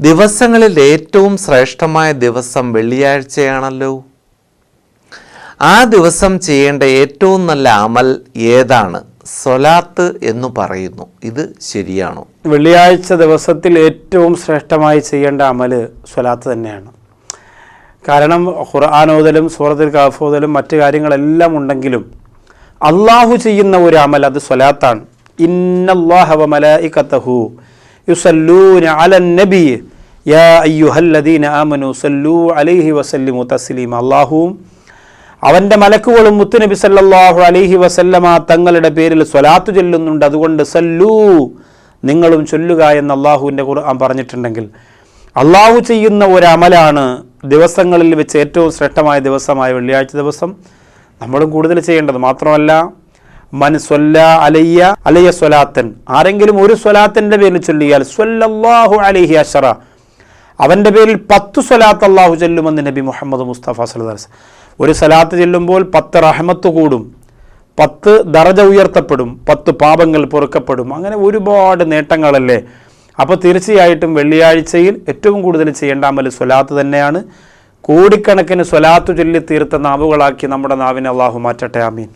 ദിവസങ്ങളിൽ ഏറ്റവും ശ്രേഷ്ഠമായ ദിവസം വെള്ളിയാഴ്ചയാണല്ലോ. ആ ദിവസം ചെയ്യേണ്ട ഏറ്റവും നല്ല അമൽ ഏതാണ്? സ്വലാത്ത് എന്ന് പറയുന്നു. ഇത് ശരിയാണോ? വെള്ളിയാഴ്ച ദിവസത്തിൽ ഏറ്റവും ശ്രേഷ്ഠമായി ചെയ്യേണ്ട അമൽ സ്വലാത്ത് തന്നെയാണ്. കാരണം ഖുർആാനോദലും സൂറത്തിൽ കാഫോദലും മറ്റു കാര്യങ്ങളെല്ലാം ഉണ്ടെങ്കിലും അള്ളാഹു ചെയ്യുന്ന ഒരു അമൽ അത് സ്വലാത്താണ്. ഇന്നല്ലാഹവ മലായികത്തഹു യുസല്ലൂന അലൻ നബി. യാ അയ്യുഹല്ലദീന ആമനു സല്ലൂ അലൈഹി വസല്ലിമു തസ്ലീം അള്ളാഹുവും അവന്റെ മലക്കുകളും മുത്തുനബി സല്ലല്ലാഹു അലൈഹി വസല്ലമ തങ്ങളുടെ പേരിൽ സ്വലാത്തു ചൊല്ലുന്നുണ്ട്. അതുകൊണ്ട് സല്ലൂ നിങ്ങളും ചൊല്ലുക എന്ന് അള്ളാഹുവിന്റെ ഖുർആൻ പറഞ്ഞിട്ടുണ്ടെങ്കിൽ. അള്ളാഹു ചെയ്യുന്ന ഒരു അമലാണ് ദിവസങ്ങളിൽ വെച്ച് ഏറ്റവും ശ്രേഷ്ഠമായ ദിവസമായ വെള്ളിയാഴ്ച ദിവസം. നമ്മളും കൂടുതൽ ചെയ്യേണ്ടത് മാത്രമല്ല അലയ്യ അലയ്യ സ്വലാത്തൻ. ആരെങ്കിലും ഒരു സ്വലാത്തിന്റെ പേരിൽ ചൊല്ലിയാൽ സ്വല്ലല്ലാഹു അലൈഹി അഷറ അവന്റെ പേരിൽ പത്ത് സ്വലാത്ത് അള്ളാഹു ചൊല്ലുമെന്ന് നബി മുഹമ്മദ് മുസ്തഫ സലദാസ് ഒരു സ്വലാത്ത് ചെല്ലുമ്പോൾ പത്ത് റഹമത്ത് കൂടും. പത്ത് ദറജ ഉയർത്തപ്പെടും. പത്ത് പാപങ്ങൾ പൊറുക്കപ്പെടും. അങ്ങനെ ഒരുപാട് നേട്ടങ്ങളല്ലേ? അപ്പോൾ തീർച്ചയായിട്ടും വെള്ളിയാഴ്ചയിൽ ഏറ്റവും കൂടുതൽ ചെയ്യേണ്ട അമൽ സ്വലാത്ത് തന്നെയാണ്. കോടിക്കണക്കിന് സ്വലാത്തു ചൊല്ലി തീർത്ത നാവുകളാക്കി നമ്മുടെ നാവിനെ അള്ളാഹു മാറ്റട്ടെ. ആമീൻ.